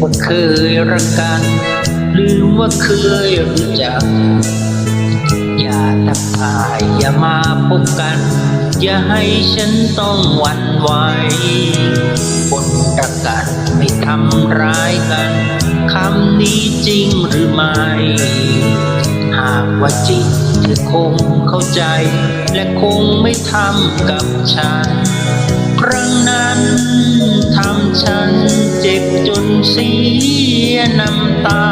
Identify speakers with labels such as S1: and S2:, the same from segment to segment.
S1: ว่าเคยรักกัน ลืมว่าเคยรู้จัก อย่าทักทายอย่ามาพบกัน อย่าให้ฉันต้องหวั่นไหวคนรักกันไม่ทำร้ายกันคำนี้จริงหรือไม่ หากว่าจริงเธอคงเข้าใจ และคงไม่ทำกับฉัน ครั้งนั้นทำฉัน เจ็บจนเสียน้ำตา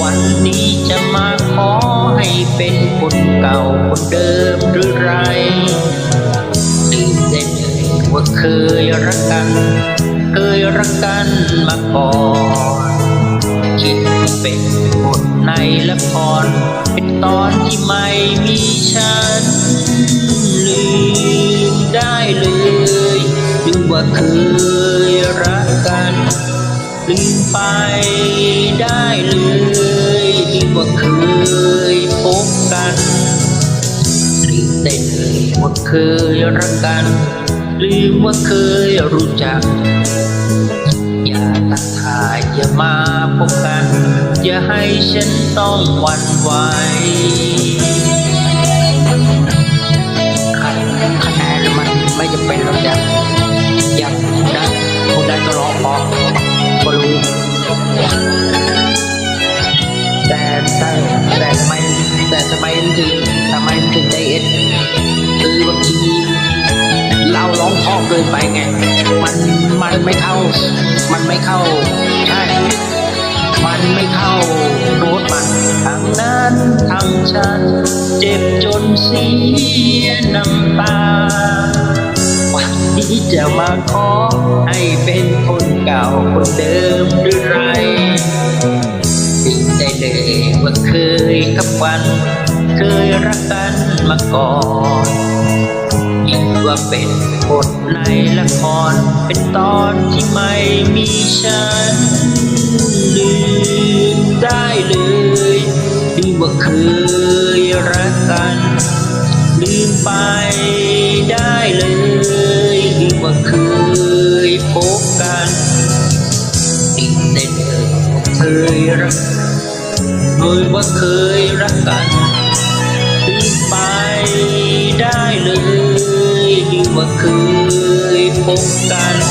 S1: วันนี้จะมาขอให้เป็นคนเก่าคนเดิมหรือไรตื่นเต้นเลยว่าเคยรักกัน เคยรักกันมาก่อน คิดเป็นบทในละคร เป็นตอนที่ไม่มีฉันลืมได้เลยลืมว่าเคย ลืมไปได้เลยลืมว่าเคยพบกันลืมได้เลยว่าเคยรักกันลืมว่าเคยรู้จัก อย่าตักทายอย่ามาพบกัน อย่าให้ฉันต้องหวั่นไหว ถึงได้เอ็ดคือบางทีเราร้องเพอเกินไปไง มันมันไม่เข้า มันไม่เข้า ใช่ มันไม่เข้าโน้ตมันทั้งนั้นทั้งฉัน เจ็บจนเสียน้ำตาวันนี้จะมาขอให้เป็นคนเก่าคนเดิมหรือไรสิ่งได้เลยว่าเคยกับวันเคย มาก่อนคิดว่าเป็นบทในละคร เป็นตอนที่ไม่มีฉันลืมได้เลยลืมว่าเคยรักกัน ลืมไปได้เลยลืมว่าเคยพบกันสิ่งได้เลยเคยรักโดยว่าเคยรักกัน ได้เ